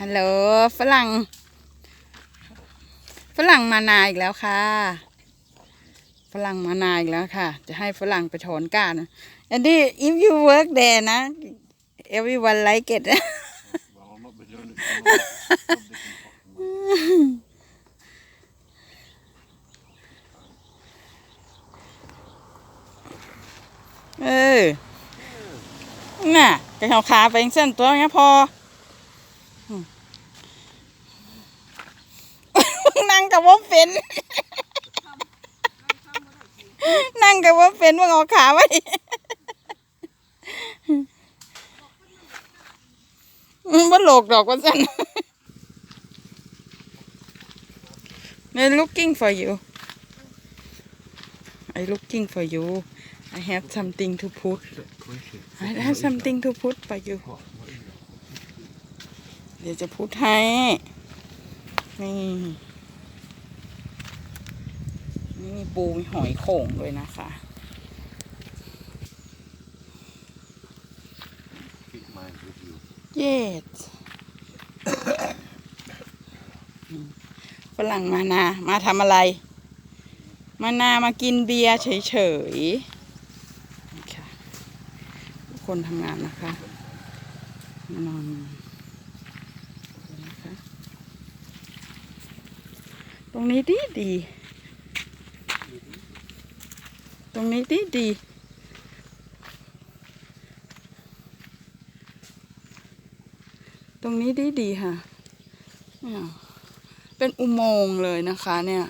ฮัลโหลฝรั่ง ฝรั่งมานาอีกแล้วค่ะ ฝรั่งมานาอีกแล้วค่ะ จะให้ฝรั่งไปถอนก้านอันนี้ if you work there นะ everyone like it เออ น่ะกระเอาขาไปเส้นตัวเนี้ยพอม นั่งกับว่าเป็นนั่งกับว่าเป็นว่าเอาขาไว้มันบ่โหลกดอกว่าสั่น They're looking for you I looking for you I have something to put I have something to put for you เดี๋ยวจะพูดให้ นี่ นี่มีปูมีหอยโข่งด้วยนะคะเย็ดฝรั่งมานา มาทำอะไร มานามากินเบียร์เฉยๆนี่ค่ะทุกคนทำงานนะคะมานอนตรงนี้ดีดี ต รงนี้ดีดี ตรงนี้ดีดีค่ะเนี่ยเป็นอุโมงค์เลยนะคะเนี่ย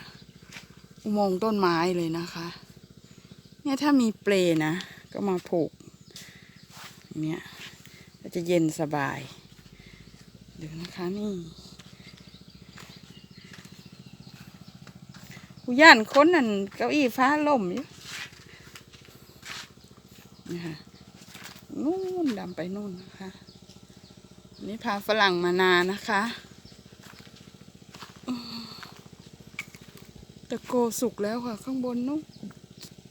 อุโมงค์ต้นไม้เลยนะคะ เนี่ยถ้ามีเปลนะ ก็มาผูก เนี่ยก็จะเย็นสบายเดี๋ยวนะคะนี่กูย่านค้นนั่นเก้าอี้ฟ้าล่มอยู่ นี่ค่ะนู่นดำไปนู่นนะคะนี่พาฝรั่งมานานะคะตะโกสุกแล้วค่ะ ข้างบนนู้น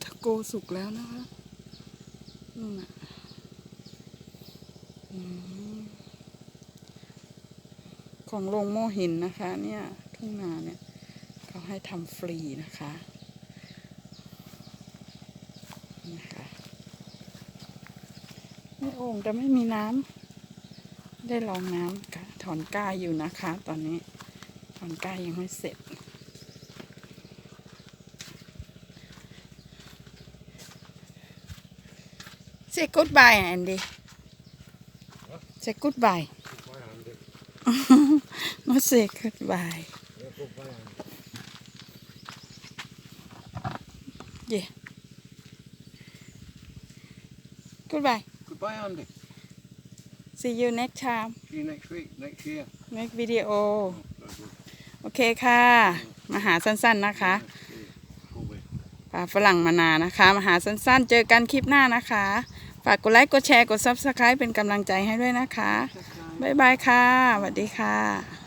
ตะโกสุกแล้วนะคะนู่นน่ะของโรงโมหินนะคะ เนี่ยทุ่งนาเนี่ยเขาให้ทำฟรีนะคะนี่ค่ะ นี่โอ่งแต่ไม่มีน้ำได้ลองน้ำค่ะถอนก้าอยู่นะคะ ตอนนี้ ถอนก้ายังไม่เสร็จ Say goodbye Andy Say goodbye Goodbye, Andy. Not say goodbye Yeah, goodbye, Andy. Goodbye Goodbye, Andy. See you next time See you next week, next year. next video Oh, very good. โอเคค่ะ มาหาสั้นๆนะคะ Yeah, Go away. ปลาฝรั่งมานานะคะ มาหาสั้นๆ เจอกันคลิปหน้านะคะ ฝากกดไลค์ กดแชร์ กด Subscribe เป็นกำลังใจให้ด้วยนะคะ บ๊ายบายค่ะสวัสดีค่ะ